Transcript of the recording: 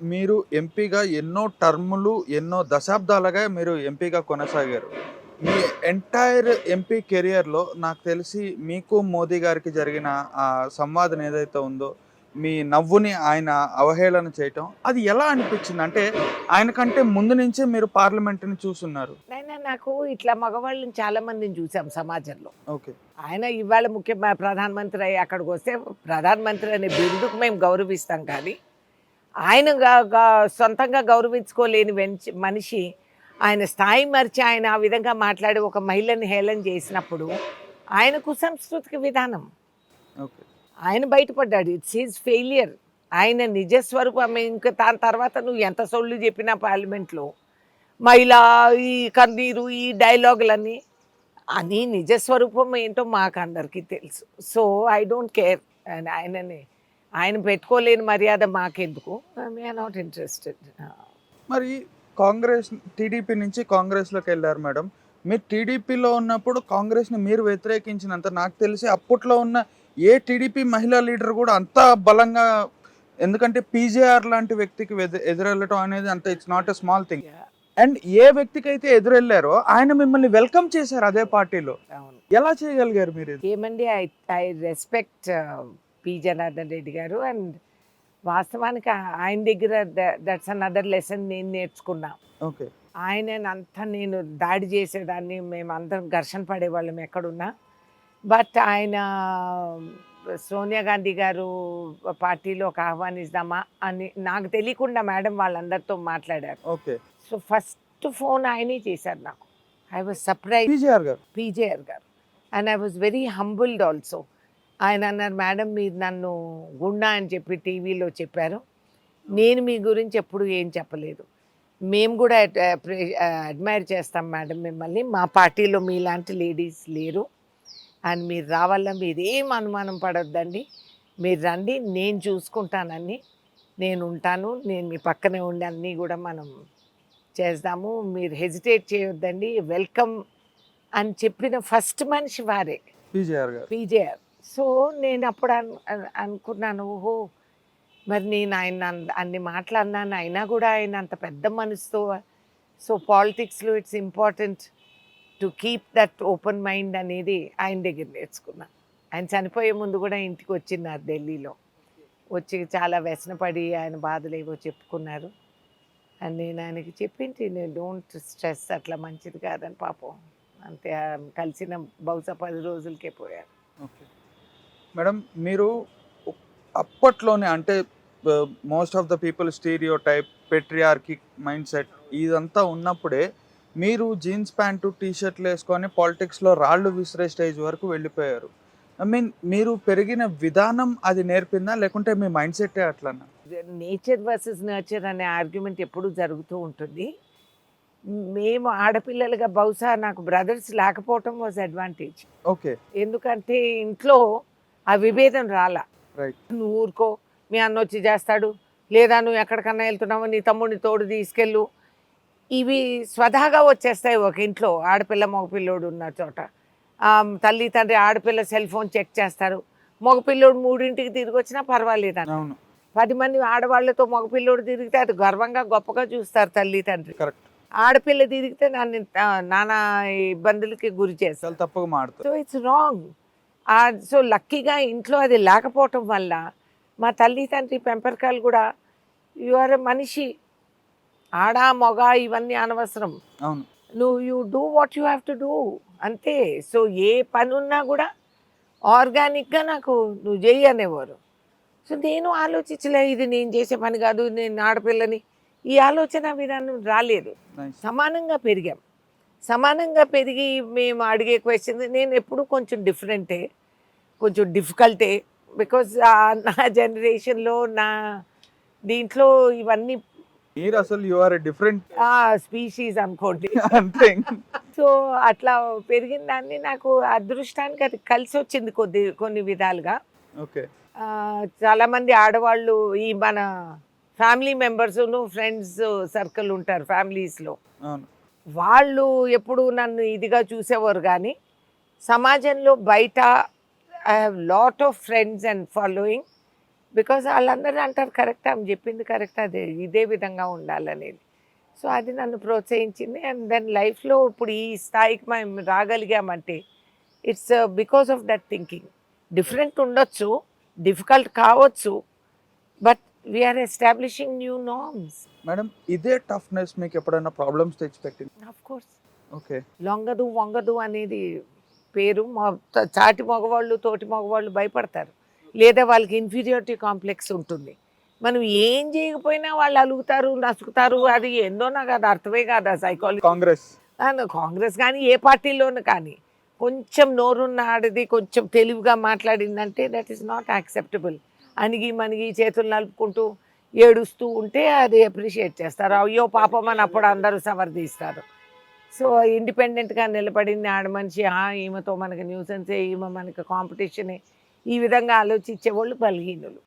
మీరు ఎంపీగా ఎన్నో టర్ములు ఎన్నో దశాబ్దాలుగా మీరు ఎంపీగా కొనసాగారు. మీ ఎంటైర్ ఎంపీ కెరియర్లో నాకు తెలిసి మీకు మోదీ గారికి జరిగిన ఆ సంవాదం ఏదైతే ఉందో మీ నవ్వుని ఆయన అవహేళన చేయటం అది ఎలా అనిపించింది? అంటే ఆయన కంటే ముందు నుంచే మీరు పార్లమెంట్ని చూస్తున్నారు నాకు ఇట్లా మగవాళ్ళని చాలా మందిని చూసాం సమాజంలో. ఓకే. ఆయన ఇవాళ ముఖ్య ప్రధానమంత్రి అయ్యి అక్కడికి వస్తే ప్రధానమంత్రి అనే బిరుదుకు మేము గౌరవిస్తాం కానీ ఆయన సొంతంగా గౌరవించుకోలేని వెంచి మనిషి ఆయన స్థాయి మరిచి ఆయన ఆ విధంగా మాట్లాడి ఒక మహిళని హేళన చేసినప్పుడు ఆయన కుసంస్కృతిక విధానం. ఓకే. ఆయన బయటపడ్డాడు. It's his failure. ఆయన నిజస్వరూపం ఇంకా దాని తర్వాత నువ్వు ఎంత సొల్లు చెప్పినా పార్లమెంట్లో మహిళ ఈ కన్నీరు ఈ డైలాగులన్నీ అని నిజస్వరూపం ఏంటో మాకు అందరికీ తెలుసు. So I don't care. And ఆయనని ఆయన పెట్టుకోలేని మర్యాద మాకెందుకు? నాట్ ఇంట్రెస్టెడ్ మరి కాంగ్రెస్ టీడీపీ నుంచి కాంగ్రెస్లోకి వెళ్ళారు మేడం. మీరు టీడీపీలో ఉన్నప్పుడు కాంగ్రెస్ని మీరు వ్యతిరేకించినంత నాకు తెలిసి అప్పట్లో ఉన్న ఏ టీడీపీ మహిళా లీడర్ కూడా అంత బలంగా ఎందుకంటే పీజేఆర్ లాంటి వ్యక్తికి ఎదు- ఎదురెళ్ళటం అనేది అంత it's not a small thing and ఏ వ్యక్తికి అయితే ఎదురెళ్ళారో ఆయన మిమ్మల్ని వెల్కమ్ చేశారు అదే పార్టీలో. ఎలా చేయగలిగారు మీరు ఏమండి I I respect P. Janardhan Reddy garu. And వాస్తవానికి ఆయన దగ్గర దట్స్ అన్ అదర్ లెసన్ నేను నేర్చుకున్నా. ఓకే. ఆయన అంతా నేను దాడి చేసేదాన్ని. మేము అందరం ఘర్షణ పడేవాళ్ళం ఎక్కడున్నా. బట్ ఆయన సోనియా గాంధీ గారు పార్టీలోకి ఆహ్వానిస్తామా అని నాకు తెలియకుండా మేడం వాళ్ళందరితో మాట్లాడారు. ఓకే. సో ఫస్ట్ ఫోన్ ఆయనే చేశారు నాకు. I was surprise PJR garu? PJR garu. And I was very humbled also. ఆయన అన్నారు మేడం మీరు నన్ను గుండా అని చెప్పి టీవీలో చెప్పారు. నేను మీ గురించి ఎప్పుడు ఏం చెప్పలేదు. మేము కూడా అడ్మైర్ చేస్తాం మేడం మిమ్మల్ని. మా పార్టీలో మీలాంటి లేడీస్ లేరు. అండ్ మీరు రావాలా మీరు ఏం అనుమానం పడొద్దండి. మీరు రండి నేను చూసుకుంటానని. నేను ఉంటాను నేను మీ పక్కనే ఉండి అన్నీ కూడా మనం చేద్దాము మీరు హెజిటేట్ చేయొద్దండి. వెల్కమ్ అని చెప్పిన ఫస్ట్ మనిషి వారే. PJR PJR. సో నేను అప్పుడు అను అనుకున్నాను ఓహో మరి నేను ఆయన అన్- అన్ని మాట్లాడినాను అయినా కూడా ఆయన అంత పెద్ద మనసుతో సో పాలిటిక్స్లో it's important to keep that open mind అనేది ఆయన దగ్గర నేర్చుకున్నాను ఆయన చనిపోయే ముందు కూడా ఇంటికి వచ్చిన్నారు ఢిల్లీలో. వచ్చి చాలా వ్యసనపడి ఆయన బాధలు ఏవో చెప్పుకున్నారు. అని నేను ఆయనకి చెప్పింటి నేను డోంట్ స్ట్రెస్ అట్లా మంచిది కాదని పాపం. అంతే కలిసిన బహుశా పది రోజులకే పోయారు ఓకే. మేడం మీరు అప్పట్లోనే అంటే most of the people stereotype patriarchic mindset ఇదంతా ఉన్నప్పుడే మీరు జీన్స్ ప్యాంటు టీ షర్ట్లు వేసుకొని పాలిటిక్స్లో రాళ్ళు విసిరే స్టేజ్ వరకు వెళ్ళిపోయారు. ఐ మీన్ మీరు పెరిగిన విధానం అది నేర్పిందా? లేకుంటే మీ మైండ్ సెట్టే అట్లనా? నేచర్ వర్సెస్ నర్చర్ అనే ఆర్గ్యుమెంట్ ఎప్పుడూ జరుగుతూ ఉంటుంది. మేము ఆడపిల్లలుగా బహుశా నాకు బ్రదర్స్ లేకపోవటం వాజ్ అడ్వాంటేజ్ ఓకే ఎందుకంటే ఇంట్లో ఆ విభేదం రాలా. నువ్వు ఊరుకో మీ అన్న వచ్చి చేస్తాడు. లేదా నువ్వు ఎక్కడికన్నా వెళ్తున్నావు నీ తమ్ముడిని తోడు తీసుకెళ్ళు. ఇవి స్వతహాగా వచ్చేస్తాయి ఒక ఇంట్లో. ఆడపిల్ల మగపిల్లోడు ఉన్న చోట. తల్లి తండ్రి ఆడపిల్ల సెల్ ఫోన్ చెక్ చేస్తారు. మగపిల్లోడు మూడింటికి తిరిగి వచ్చినా పర్వాలేదు అన్న. అవును. పది మంది ఆడవాళ్ళతో మగపిల్లోడు తిరిగితే అది గర్వంగా గొప్పగా చూస్తారు తల్లి తండ్రి. కరెక్ట్ ఆడపిల్ల తిరిగితే నన్ను నానా ఇబ్బందులకి గురి చేస్తారు. తప్పుగా మాడుతారు సో ఇట్స్ రాంగ్ సో లక్కీగా ఇంట్లో అది లేకపోవటం వల్ల మా తల్లి తండ్రి పెంపరకాలు కూడా యు ఆర్ మనిషి ఆడ మొగ ఇవన్నీ అనవసరం. అవును. నువ్వు you do what you have to do. అంతే. సో ఏ పని ఉన్నా కూడా ఆర్గానిక్గా నాకు నువ్వు చెయ్యి అనేవారు. సో నేను ఆలోచించలే ఇది నేను చేసే పని కాదు నేను ఆడపిల్లని. ఈ ఆలోచన విధానం రాలేదు. సమానంగా పెరిగాం. సమానంగా పెరిగి మేము అడిగే క్వశ్చన్ నేను ఎప్పుడు కొంచెం డిఫరెంటే కొంచెం డిఫికల్టే బికాజ్ నా జనరేషన్లో నా దీంట్లో ఇవన్నీ మీరు అసలు యు ఆర్ డిఫరెంట్ స్పీషీస్ అనుకోండి. అంతే. సో అట్లా పెరిగిన దాన్ని నాకు అదృష్టానికి అది కలిసి వచ్చింది కొద్ది కొన్ని విధాలుగా. ఓకే. ఆ, చాలామంది ఆడవాళ్ళు ఈ మన ఫ్యామిలీ మెంబర్స్ను ఫ్రెండ్స్ సర్కిల్ ఉంటారు ఫ్యామిలీస్లో. వాళ్ళు ఎప్పుడు నన్ను ఇదిగా చూసేవారు కానీ సమాజంలో బయట I have lot of friends and following because వాళ్ళందరూ అంటారు కరెక్ట్ ఆమె చెప్పింది కరెక్ట్ అదే ఇదే విధంగా ఉండాలనేది. సో అది నన్ను ప్రోత్సహించింది అండ్ దెన్ లైఫ్లో ఇప్పుడు ఈ స్థాయికి మేము రాగలిగామంటే it's because of that thinking different ఉండొచ్చు డిఫికల్ట్ కావచ్చు but we are establishing new norms madam ఇదే టఫ్నెస్ మీకు ఎప్పుడైనా ప్రాబ్లమ్స్ తెచ్చిపెట్టింది? ఆఫ్ కోర్స్ ఓకే లొంగదు వంగదు అనేది పేరు మా చాటి మగవాళ్ళు తోటి మగవాళ్ళు భయపడతారు. లేదా వాళ్ళకి ఇన్ఫీరియారిటీ కాంప్లెక్స్ ఉంటుంది. మనం ఏం చేయకపోయినా వాళ్ళు అలుగుతారు నసుకుతారు అది ఏందో నాకు అది అర్థమే కాదు సైకాలజీ కాంగ్రెస్. కాంగ్రెస్ కానీ ఏ పార్టీలోనూ కానీ కొంచెం నోరున్న ఆడది కొంచెం తెలివిగా మాట్లాడిందంటే దట్ ఈస్ నాట్ యాక్సెప్టబుల్ అణిగి మనిగి చేతులు నలుపుకుంటూ ఏడుస్తూ ఉంటే అది అప్రిషియేట్ చేస్తారు. అయ్యో పాపం అని అప్పుడు అందరూ సమర్థిస్తారు సో ఇండిపెండెంట్గా నిలబడింది ఆడ మనిషి "ఆ, ఈమెతో మనకి న్యూసెన్సే ఈమె మనకి కాంపిటీషనే ఈ విధంగా ఆలోచించే వాళ్ళు బలహీనులు.